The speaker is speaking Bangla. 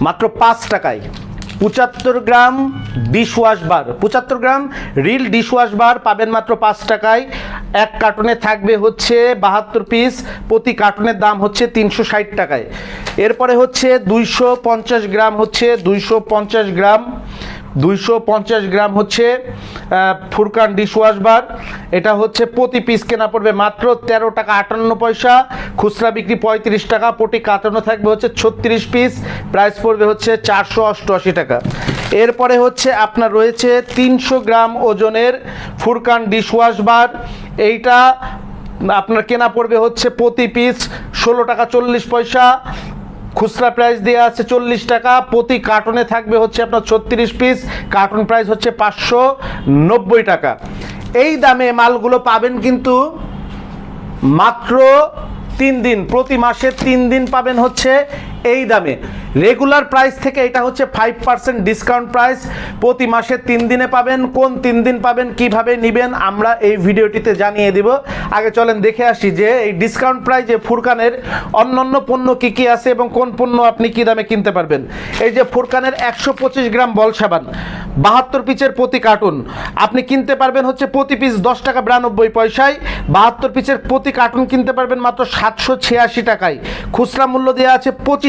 মাত্র পাঁচ টাকায়। পঁচাত্তর গ্রাম ডিশওয়াশ বার। পঁচাত্তর গ্রাম রিল ডিশওয়াশ বার পাবেন মাত্র পাঁচ টাকায়। এক কার্টনে থাকবে হচ্ছে বাহাত্তর পিস, প্রতি কার্টনের দাম হচ্ছে তিনশো ষাট টাকায়। এরপরে হচ্ছে দুইশো পঞ্চাশ গ্রাম হচ্ছে দুইশো পঞ্চাশ গ্রাম দুইশো পঞ্চাশ গ্রাম হচ্ছে ফুরকান ডিশওয়াশ বার। এটা হচ্ছে প্রতি পিস কেনা পড়বে মাত্র তেরো টাকা আটান্ন পয়সা। খুচরা বিক্রি পঁয়ত্রিশ টাকা, প্রতি কাটানো থাকবে হচ্ছে ছত্রিশ পিস প্রাইস পড়বে হচ্ছে চারশো অষ্টআশি টাকা। এরপরে হচ্ছে আপনার রয়েছে তিনশো গ্রাম ওজনের ফুরকান ডিশওয়াশ বার। এইটা আপনার কেনা পড়বে হচ্ছে প্রতি পিস ষোলো টাকা চল্লিশ পয়সা। খুচরা প্রাইস দেওয়া আছে চল্লিশ টাকা, প্রতি কার্টনে থাকবে হচ্ছে আপনার ছত্রিশ পিস কার্টন প্রাইস হচ্ছে পাঁচশো নব্বই টাকা। এই দামে মালগুলো পাবেন কিন্তু মাত্র তিন দিন, প্রতি মাসে তিন দিন পাবেন হচ্ছে এই দামে। রেগুলার প্রাইস থেকে এটা হচ্ছে ফাইভ পার্সেন্ট ডিসকাউন্ট প্রাইস প্রতি মাসে তিন দিনে পাবেন। কোন তিন দিন পাবেন, কীভাবে নেবেন, আমরা এই ভিডিওটিতে জানিয়ে দিব। আগে চলেন দেখে আসি যে এই ডিসকাউন্ট প্রাইজে ফুরকানের অন্যান্য পণ্য কি কি আছে এবং কোন পণ্য আপনি কি দামে কিনতে পারবেন। এই যে ফুরকানের একশো পঁচিশ গ্রাম বল সাবান, বাহাত্তর পিচের প্রতি কার্টুন। আপনি কিনতে পারবেন হচ্ছে প্রতি পিস দশ টাকা বিরানব্বই পয়সায়। বাহাত্তর পিচের প্রতি কার্টুন কিনতে পারবেন মাত্র সাতশো ছিয়াশি টাকায়। খুচরা মূল্য দেওয়া আছে পঁচিশ